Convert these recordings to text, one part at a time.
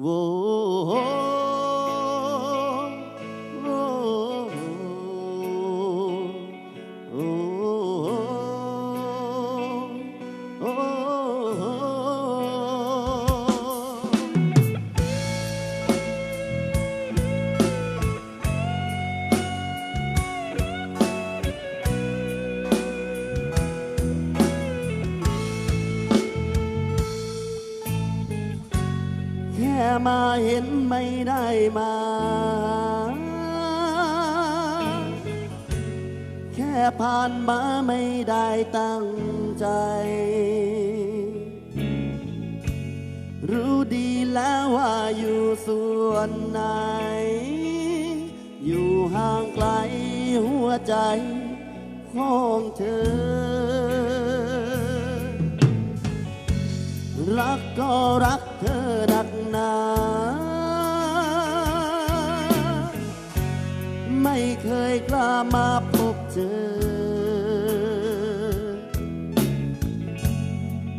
โมาเห็นไม่ได้มา แค่ผ่านมาไม่ได้ตั้งใจ รู้ดีแล้วว่าอยู่ส่วนไหน อยู่ห่างไกลหัวใจของเธอ รักก็รักเธอดักหนา ไม่เคยกล้ามาพบเจอ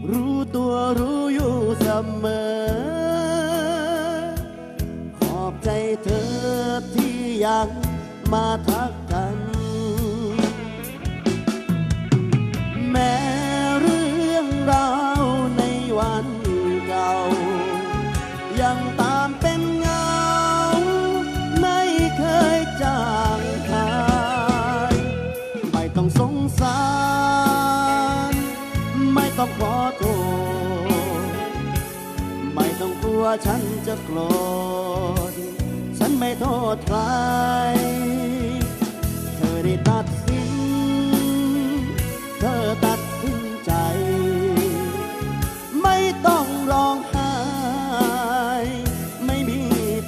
รู้ตัวรู้อยู่เสมอ ขอบใจเธอที่ยังมาทัก ยังตามเป็นเงา ไม่เคยจางหาย ไม่ต้องสงสาร ไม่ต้องขอโทษ ไม่ต้องกลัวฉันจะโกรธ ฉันไม่โทษใคร เธอได้ตัด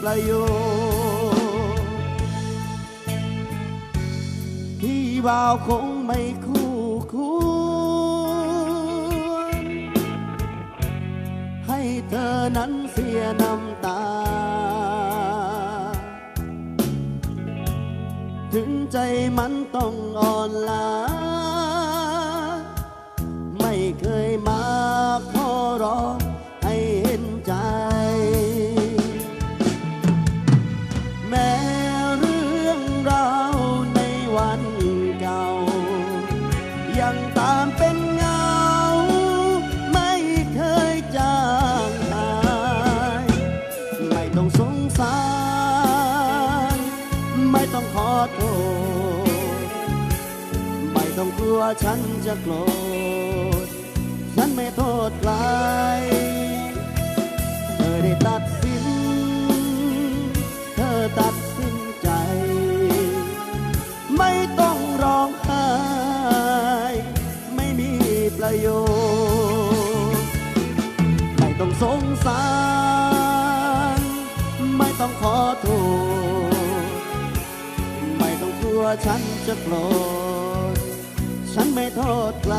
ประโยชน์ พี่บ่าวคงไม่คู่ควร ให้เธอนั้นเสียน้ำตา ถึงใจมันต้องอ่อนล้า ไม่เคยมาขอร้อง ไม่ต้องขอโทษ ไม่ต้องกลัวฉันจะโกรธ ฉันไม่โทษใคร เธอได้ตัดสิน เธอตัดสินใจ ไม่ต้องร้องไห้ ไม่มีประโยชน์ ไม่ต้องสงสาร ไม่ต้องขอโทษ ฉันจะโกรธฉันไม่โทษใคร